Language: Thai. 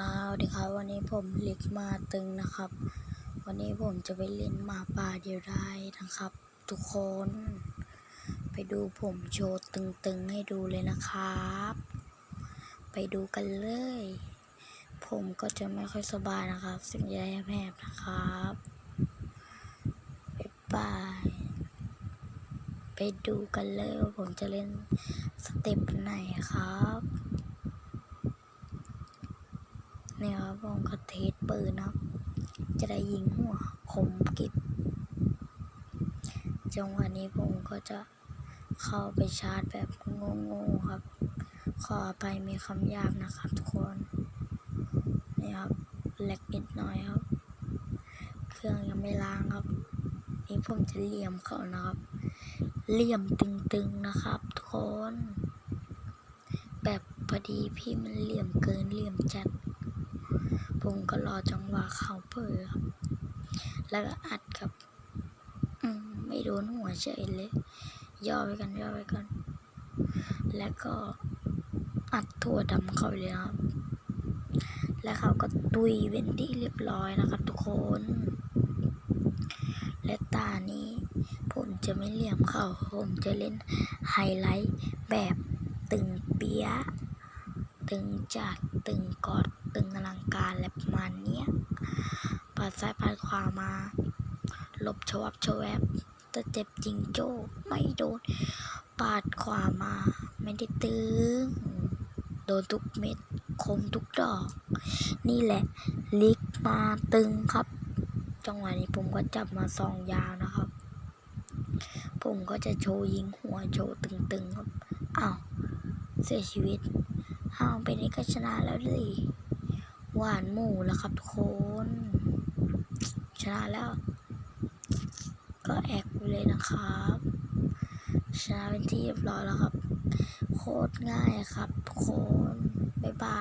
สวัสดีครับ วันนี้ผมลิกมาตึงนะครับ วันนี้ผมจะไปเล่นหมาป่าเดียวได้นะครับ ทุกคน ไปดูผมโชว์ตึงๆให้ดูเลยนะครับ ไปดูกันเลย ผมก็จะไม่ค่อยสบายนะครับเสิ่งใหญ่แผบนะครับบ๊ายบายไปดูกันเลยว่าผมจะเล่นสเต็ปไหนครับ นี่ยครับผมก็เทสปืนครับ จะได้ยิงหัวคมกิบจังหวะนี้ผมก็จะเข้าไปชาร์จแบบโง่ๆครับ ขอไปมีคำหยาบนะครับทุกคน นี่ครับแหลกนิดหน่อยครับ เครื่องยังไม่ล้างครับ นี่ผมจะเลี่ยมเขานะครับ เลี่ยมตึงๆนะครับทุกคน แบบพอดีพี่มันเหลี่ยมเกินเหลี่ยมจัด ผมก็รอจังหวะเขาเปิดครับแล้วก็อัดครับอืมไม่โดนหัวเฉยเลย ย่อไปกันย่อไปกัน แล้วก็อัดถั่วดำเขาเลยครับ แล้วเขาก็ตุยเป็นที่เรียบร้อยนะครับทุกคน และตานี้ ผมจะไม่เหลี่ยมเขาผมจะเล่นไฮไลท์แบบตึงเปียะ ตึงจัดตึงกอดตึงอลังการและประมาณเนี้ยปาดซ้ายปาดขวามาหลบชวับชวบแต่เจ็บจริงโจ้ไม่โดนปาดขวามา ไม่ได้ตึง โดนทุกเม็ด คมทุกดอก นี่แหละ ลิกมาตึงครับ จังหวะนี้ผมก็จับมาซองยาวนะครับ ผมก็จะโชว์ยิงหัวโชว์ตึงๆครับ อ้าว เสียชีวิต อ้าวเป็นนี้ก็ชนะแล้วดิ หวานหมูแล้วครับทุกคน ชนะแล้ว ก็แอกไปเลยนะครับ ชนะเป็นที่เรียบร้อยแล้วครับ โคตรง่ายครับทุกคน บ๊ายบาย